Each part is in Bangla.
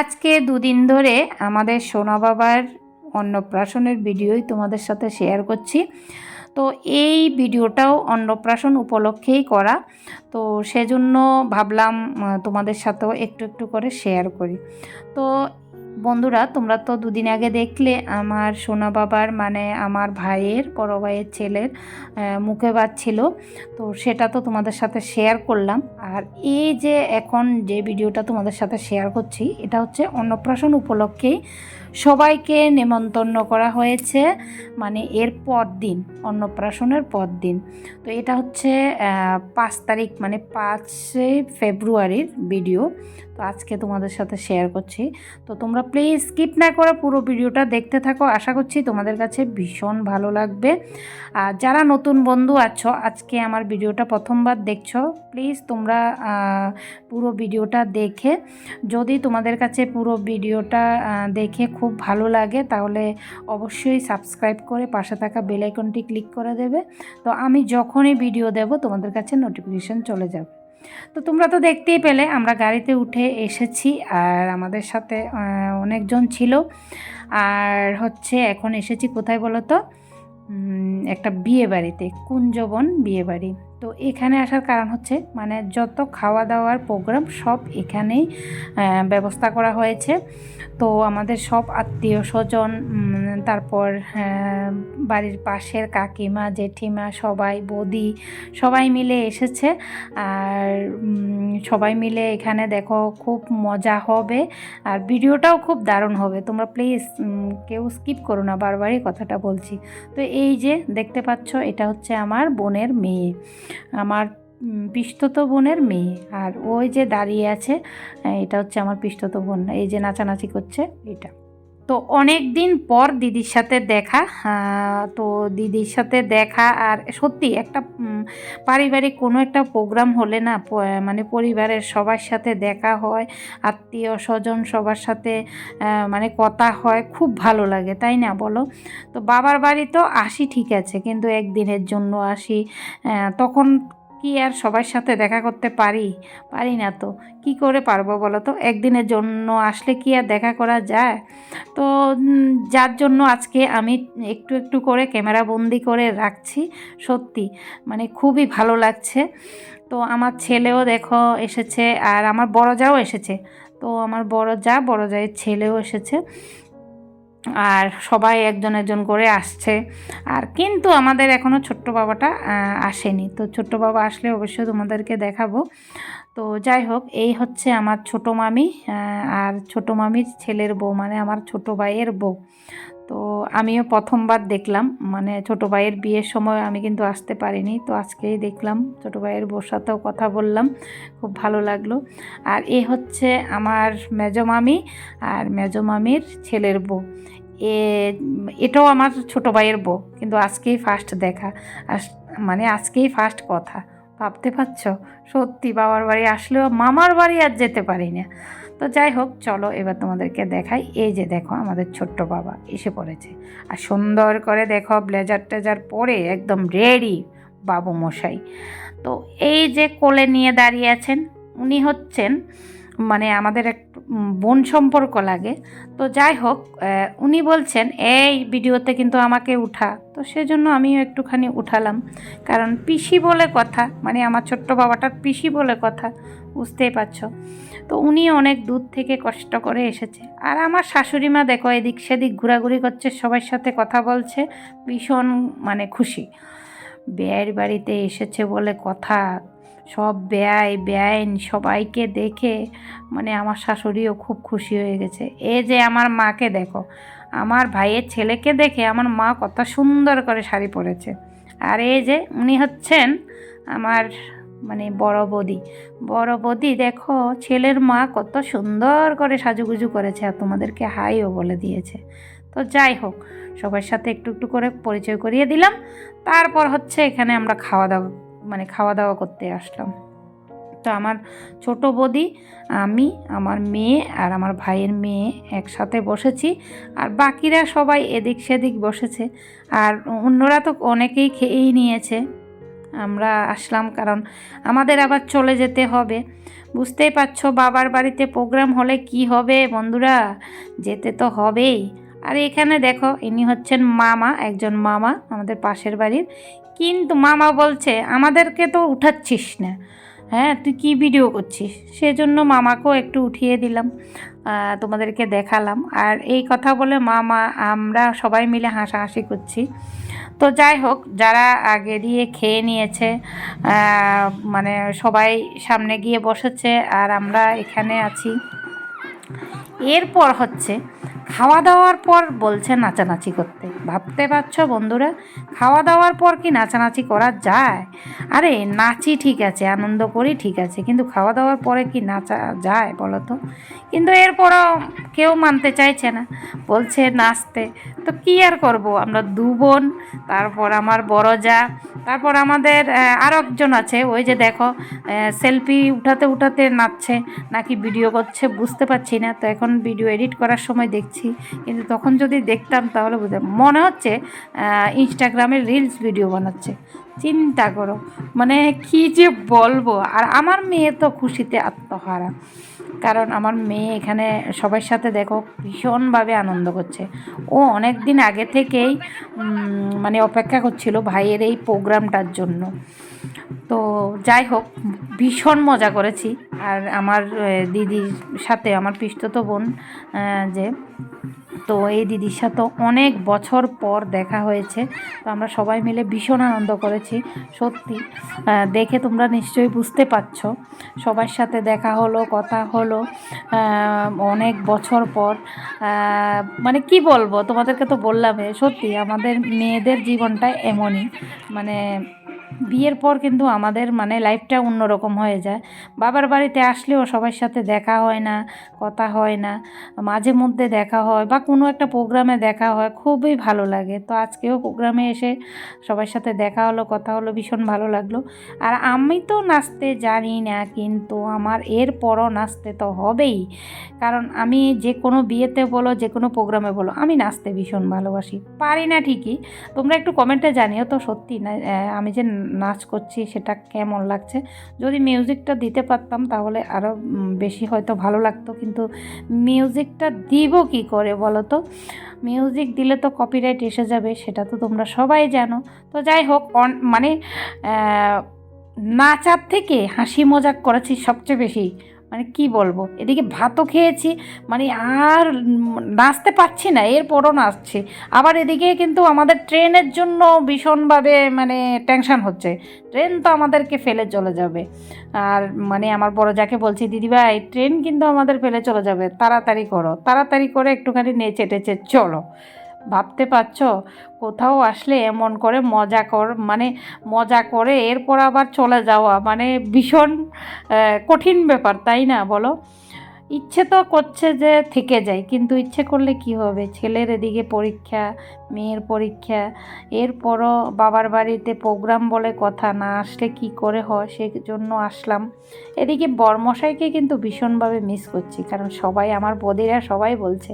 আজকে দুদিন ধরে আমাদের সোনা বাবার অন্নপ্রাশনের ভিডিওই তোমাদের সাথে শেয়ার করছি। তো এই ভিডিওটাও অন্নপ্রাশন উপলক্ষেই করা। তো সেজন্য ভাবলাম তোমাদের সাথেও একটু একটু করে শেয়ার করি। তো বন্ধুরা, তোমরা তো দুদিন আগে দেখলে আমার সোনা বাবার মানে আমার ভাইয়ের, বড় ভাইয়ের ছেলের মুখে বাজছিল তো সেটা তো তোমাদের সাথে শেয়ার করলাম। আর এই যে এখন যে ভিডিওটা তোমাদের সাথে শেয়ার করছি, এটা হচ্ছে অন্নপ্রাশন উপলক্ষেই সবাইকে নেমন্তন্ন করা হয়েছে মানে এর পর দিন, অন্নপ্রাশনের পর দিন। তো এটা হচ্ছে পাঁচ তারিখ মানে পাঁচই ফেব্রুয়ারির ভিডিও। তো আজকে তোমাদের সাথে শেয়ার করছি। তো তোমরা প্লিজ স্কিপ না করে পুরো ভিডিওটা দেখতে থাকো। আশা করছি তোমাদের কাছে ভীষণ ভালো লাগবে। আর যারা নতুন বন্ধু আছো, আজকে আমার ভিডিওটা প্রথমবার দেখছ প্লিজ তোমরা পুরো ভিডিওটা দেখে, যদি তোমাদের কাছে পুরো ভিডিওটা দেখে খুব ভালো লাগে, তাহলে অবশ্যই সাবস্ক্রাইব করে পাশে থাকা বেল আইকনটি ক্লিক করে দেবে। তো আমি যখনই ভিডিও দেব, তোমাদের কাছে নোটিফিকেশন চলে যাবে। তো তোমরা তো দেখতেই পেলে, আমরা গাড়িতে উঠে এসেছি আর আমাদের সাথে অনেকজন ছিল। আর হচ্ছে এখন এসেছি কোথায় বলো তো একটা বিয়ে বাড়িতে কুঞ্জবন বিয়ে বাড়ি তো এখানে আসার কারণ হচ্ছে মানে যত খাওয়া দাওয়ার প্রোগ্রাম সব এখানেই ব্যবস্থা করা হয়েছে। তো আমাদের সব আত্মীয় স্বজন তারপর বাড়ির পাশের কাকিমা, জেঠিমা, সবাই, বৌদি, সবাই মিলে এসেছে। আর সবাই মিলে এখানে দেখো খুব মজা হবে। আর ভিডিওটাও খুব দারুণ হবে। তোমরা প্লিজ কেউ স্কিপ করো না, বারবারই কথাটা বলছি। তো এই যে দেখতে পাচ্ছ, এটা হচ্ছে আমার বোনের মেয়ে। আমার পিস্তত বোনের মেয়ে। আর ওই যে দাঁড়িয়ে আছে এটা হচ্ছে আমার পিস্তত বোন। এই যে নাচানাচি করছে, এটা। তো অনেক দিন পর দিদির সাথে দেখা তো দিদির সাথে দেখা আর সত্যি একটা পারিবারিক কোনো একটা প্রোগ্রাম হলে না মানে পরিবারের সবার সাথে দেখা হয়, আত্মীয় স্বজন সবার সাথে মানে কথা হয়, খুব ভালো লাগে, তাই না বলো? তো বাবার বাড়ি তো আসি ঠিক আছে, কিন্তু একদিনের জন্য আসি তখন কি আর সবার সাথে দেখা করতে পারি? পারি না তো। কি করে পারব বলো তো? একদিনের জন্য আসলে কি আর দেখা করা যায়? তো যার জন্য আজকে আমি একটু একটু করে ক্যামেরা বন্দি করে রাখছি, সত্যি। মানে খুবই ভালো লাগছে। তো আমার ছেলেও দেখো এসেছে আর আমার বড় যাও এসেছে। তো আমার বড় যা, বড় জায়ের ছেলেও এসেছে। আর সবাই একজন একজন করে আসছে। আর কিন্তু আমাদের এখনও ছোট্ট বাবাটা আসেনি। তো ছোট্ট বাবা আসলে অবশ্যই তোমাদেরকে দেখাবো। তো যাই হোক, এই হচ্ছে আমার ছোট মামি আর ছোট মামির ছেলের বউ মানে আমার ছোট ভাইয়ের বউ। তো আমিও প্রথমবার দেখলাম। মানে ছোট ভাইয়ের বিয়ের সময় আমি কিন্তু আসতে পারিনি, তো আজকেই দেখলাম। ছোট ভাইয়ের বউর সাথেও কথা বললাম, খুব ভালো লাগল। আর এ হচ্ছে আমার মেজো মামি আর মেজো মামির ছেলের বউ। এ, এটাও আমার ছোট ভাইয়ের বউ, কিন্তু আজকেই ফার্স্ট দেখা। মানে আজকেই ফার্স্ট কথা। ভাবতে পারছ? সত্যি বাবার বাড়ি আসলেও মামার বাড়ি আর যেতে পারি না। তো যাই হোক, চলো এবার তোমাদেরকে দেখাই। এই যে দেখো আমাদের ছোট্ট বাবা এসে পড়েছে। আর সুন্দর করে দেখো ব্লেজার টেজার পরে একদম রেডি বাবু মশাই। তো এই যে কোলে নিয়ে দাঁড়িয়ে আছেন, উনি হচ্ছেন মানে আমাদের এক বোন সম্পর্ক লাগে। তো যাই হোক উনি বলছেন, এই ভিডিওতে কিন্তু আমাকে উঠা। তো সেজন্য আমিও একটুখানি উঠালাম। কারণ পিসি বলে কথা মানে আমার ছোট্ট বাবাটার পিসি বলে কথা, বুঝতেই পারছ। তো উনি অনেক দূর থেকে কষ্ট করে এসেছে। আর আমার শাশুড়ি মা দেখো, এদিক সেদিক ঘোরাঘুরি করছে, সবার সাথে কথা বলছে, ভীষণ মানে খুশি। বিয়ের বাড়িতে এসেছে বলে কথা। সব ব্যয়, ব্যয়ন সবাইকে দেখে মানে আমার শাশুড়িও খুব খুশি হয়ে গেছে। এই যে আমার মাকে দেখো, আমার ভাইয়ের ছেলেকে দেখে আমার মা কত সুন্দর করে শাড়ি পরেছে। আর এই যে উনি হচ্ছেন আমার মানে বড় বদি। বড় বদি দেখো, ছেলের মা কত সুন্দর করে সাজুগুজু করেছে আর তোমাদেরকে হাইও বলে দিয়েছে। তো যাই হোক, সবার সাথে একটু একটু করে পরিচয় করিয়ে দিলাম। তারপর হচ্ছে এখানে আমরা খাওয়া দাওয়া মানে খাওয়া দাওয়া করতে আসলাম। তো আমার ছোট বৌদি, আমি, আমার মেয়ে আর আমার ভাইয়ের মেয়ে একসাথে বসেছি আর বাকিরা সবাই এদিক সেদিক বসেছে। আর অন্যরা তো অনেকেই খেয়েই নিয়েছে। আমরা আসলাম কারণ আমাদের আবার চলে যেতে হবে। বুঝতেই পারছ বাবার বাড়িতে প্রোগ্রাম হলে কি হবে বন্ধুরা? যেতে তো হবেই। আর এখানে দেখো, ইনি হচ্ছেন মামা, একজন মামা আমাদের পাশের বাড়ির। কিন্তু মামা বলছে, আমাদেরকে তো উঠাচ্ছিস না। হ্যাঁ তুই কি ভিডিও করছিস? সেজন্য মামাকেও একটু উঠিয়ে দিলাম তোমাদেরকে দেখালাম। আর এই কথা বলে মামা, আমরা সবাই মিলে হাসাহাসি করছি। তো যাই হোক, যারা আগে দিয়ে খেয়ে নিয়েছে মানে সবাই সামনে গিয়ে বসেছে, আর আমরা এখানে আছি। এরপর হচ্ছে খাওয়া দাওয়ার পর বলছে নাচানাচি করতে। ভাবতে পারছ বন্ধুরা? খাওয়া দাওয়ার পর কি নাচানাচি করা যায়? আরে, নাচি ঠিক আছে, আনন্দ করি ঠিক আছে, কিন্তু খাওয়া দাওয়ার পরে কি নাচা যায় বলো তো? কিন্তু এরপরও কেউ মানতে চাইছে না। বলছে নাচতে। তো কী আর করব? আমরা দু বোন, তারপর আমার বড় যা তারপর আমাদের আরও একজন আছে, ওই যে দেখো সেলফি উঠাতে উঠাতে নাচছে, নাকি ভিডিও করছে, বুঝতে পারছি না, তো এখন ভিডিও এডিট করার সময় দেখছি, কিন্তু তখন যদি দেখতাম তাহলে বুঝতাম। মনে হচ্ছে ইনস্টাগ্রামে রিলস ভিডিও বানাচ্ছে। চিন্তা করো। মানে কি যে বলব? আর আমার মেয়ে তো খুশিতে আত্মহারা। কারণ আমার মেয়ে এখানে সবার সাথে দেখো ভীষণভাবে আনন্দ করছে। ও অনেক দিন আগে থেকেই মানে অপেক্ষা করছিল ভাইয়ের এই প্রোগ্রামটার জন্য। তো যাই হোক, ভীষণ মজা করেছি। আর আমার দিদির সাথে, আমার পিস্তত বোন যে তো এই দিদির সাথে অনেক বছর পর দেখা হয়েছে। তো আমরা সবাই মিলে ভীষণ আনন্দ করেছি, সত্যি। দেখে তোমরা নিশ্চয়ই বুঝতে পারছ। সবার সাথে দেখা হলো, কথা হলো অনেক বছর পর। মানে কি বলব, তোমাদেরকে তো বললামই, সত্যি আমাদের মেয়েদের জীবনটা এমনই। মানে বিয়ের পর কিন্তু আমাদের মানে লাইফটা অন্যরকম হয়ে যায়। বাবার বাড়িতে আসলেও সবার সাথে দেখা হয় না, কথা হয় না, মাঝে মধ্যে দেখা হয় বা কোনো একটা প্রোগ্রামে দেখা হয়, খুবই ভালো লাগে। তো আজকেও প্রোগ্রামে এসে সবার সাথে দেখা হলো, কথা হলো, ভীষণ ভালো লাগল। আর আমি তো নাচতে জানি না, কিন্তু আমার এরপরও নাচতে তো হবেই। কারণ আমি যে কোনো বিয়েতে বলো, যে কোনো প্রোগ্রামে বলো, আমি নাচতে ভীষণ ভালোবাসি। পারি না ঠিকই। তোমরা একটু কমেন্টে জানিও তো সত্যি না আমি যে নাচ করছি, সেটা কেমন লাগছে? যদি মিউজিকটা দিতে পারতাম তাহলে আরও বেশি হয়তো ভালো লাগতো। কিন্তু মিউজিকটা দিব কি করে বলো তো মিউজিক দিলে তো কপিরাইট এসে যাবে, সেটা তো তোমরা সবাই জানো। তো যাই হোক মানে নাচার থেকে হাসি মজাক করেছি সবচেয়ে বেশি। মানে কি বলব? এদিকে ভাতও খেয়েছি মানে আর নাচতে পারছি না, এরপরও নাচছি। আবার এদিকে কিন্তু আমাদের ট্রেনের জন্য ভীষণভাবে মানে টেনশন হচ্ছে। ট্রেন তো আমাদেরকে ফেলে চলে যাবে। আর মানে আমার বড় যাকে বলছি দিদিভাই ট্রেন কিন্তু আমাদের ফেলে চলে যাবে, তাড়াতাড়ি করো, তাড়াতাড়ি করে একটুখানি নেচে টেচে চলো। ভাবতে পারছ? কোথাও আসলে এমন করে মজা কর মানে মজা করে এরপর আবার চলে যাওয়া মানে ভীষণ কঠিন ব্যাপার, তাই না বলো? ইচ্ছে তো করছে যে থেকে যায়, কিন্তু ইচ্ছে করলে কি হবে? ছেলের এদিকে পরীক্ষা, মেয়ের পরীক্ষা, এরপরও বাবার বাড়িতে প্রোগ্রাম বলে কথা, না আসলে কি করে হয় সেই জন্য আসলাম। এদিকে বরমশাইকে কিন্তু ভীষণভাবে মিস করছি, কারণ সবাই আমার বদিরা সবাই বলছে,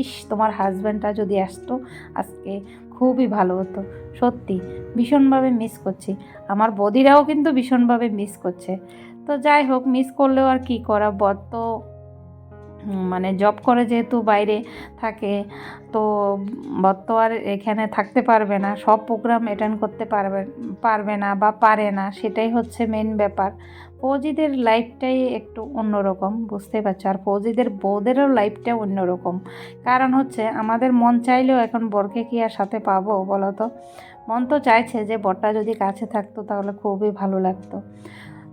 ইস, তোমার হাজব্যান্ডটা যদি আসতো, আজকে খুবই ভালো হতো। সত্যি, ভীষণভাবে মিস করছি। আমার বদিরাও কিন্তু ভীষণভাবে মিস করছে। তো যাই হোক মিস করলেও আর কি করা, বর তো মানে জব করে যেহেতু বাইরে থাকে, তো বর আর এখানে থাকতে পারবে না, সব প্রোগ্রাম অ্যাটেন্ড করতে পারবে পারবে না বা পারে না, সেটাই হচ্ছে মেন ব্যাপার। ফৌজিদের লাইফটাই একটু অন্যরকম, বুঝতে পারছ? আর ফৌজিদের বউদেরও লাইফটা অন্যরকম। কারণ হচ্ছে আমাদের মন চাইলেও এখন বরকে কি আর সাথে পাবো বলো তো? মন তো চাইছে যে বরটা যদি কাছে থাকতো তাহলে খুবই ভালো লাগতো।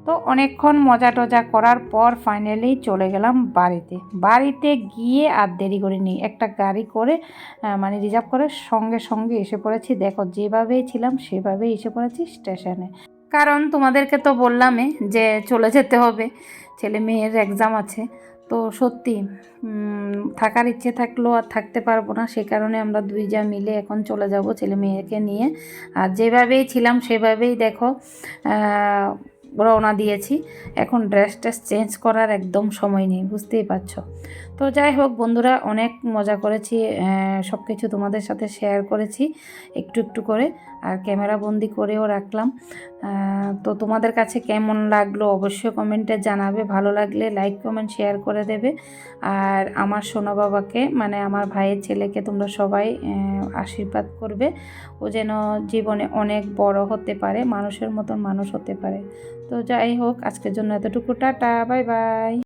তো অনেকক্ষণ মজা টজা করার পর ফাইনালি চলে গেলাম বাড়িতে। বাড়িতে গিয়ে আর দেরি করিনি একটা গাড়ি করে মানে রিজার্ভ করে সঙ্গে সঙ্গে এসে পড়েছি। দেখো, যেভাবেই ছিলাম সেভাবেই এসে পড়েছি স্টেশনে কারণ তোমাদেরকে তো বললামই যে চলে যেতে হবে। ছেলে মেয়ের এক্সাম আছে। তো সত্যি থাকার ইচ্ছে থাকলেও আর থাকতে পারব না। সে কারণে আমরা দুই যা মিলে এখন চলে যাব ছেলে মেয়েকে নিয়ে। আর যেভাবেই ছিলাম সেভাবেই দেখো রওনা দিয়েছি। এখন ড্রেস ট্রেস চেঞ্জ করার একদম সময় নেই বুঝতেই পারছ। তো যাই হোক, বন্ধুরা, অনেক মজা করেছি সব কিছু তোমাদের সাথে শেয়ার করেছি, একটু একটু করে, আর ক্যামেরা বন্দি করেও রাখলাম। তো তোমাদের কাছে কেমন লাগল অবশ্যই কমেন্টে জানাবে, ভালো লাগলে লাইক কমেন্ট শেয়ার করে দেবে। আর আমার সোনা বাবাকে মানে আমার ভাইয়ের ছেলেকে তোমরা সবাই আশীর্বাদ করবে, ও যেন জীবনে অনেক বড় হতে পারে, মানুষের মতন মানুষ হতে পারে। তো যাই হোক, আজকের জন্য এতটুকু, টাটা বাই বাই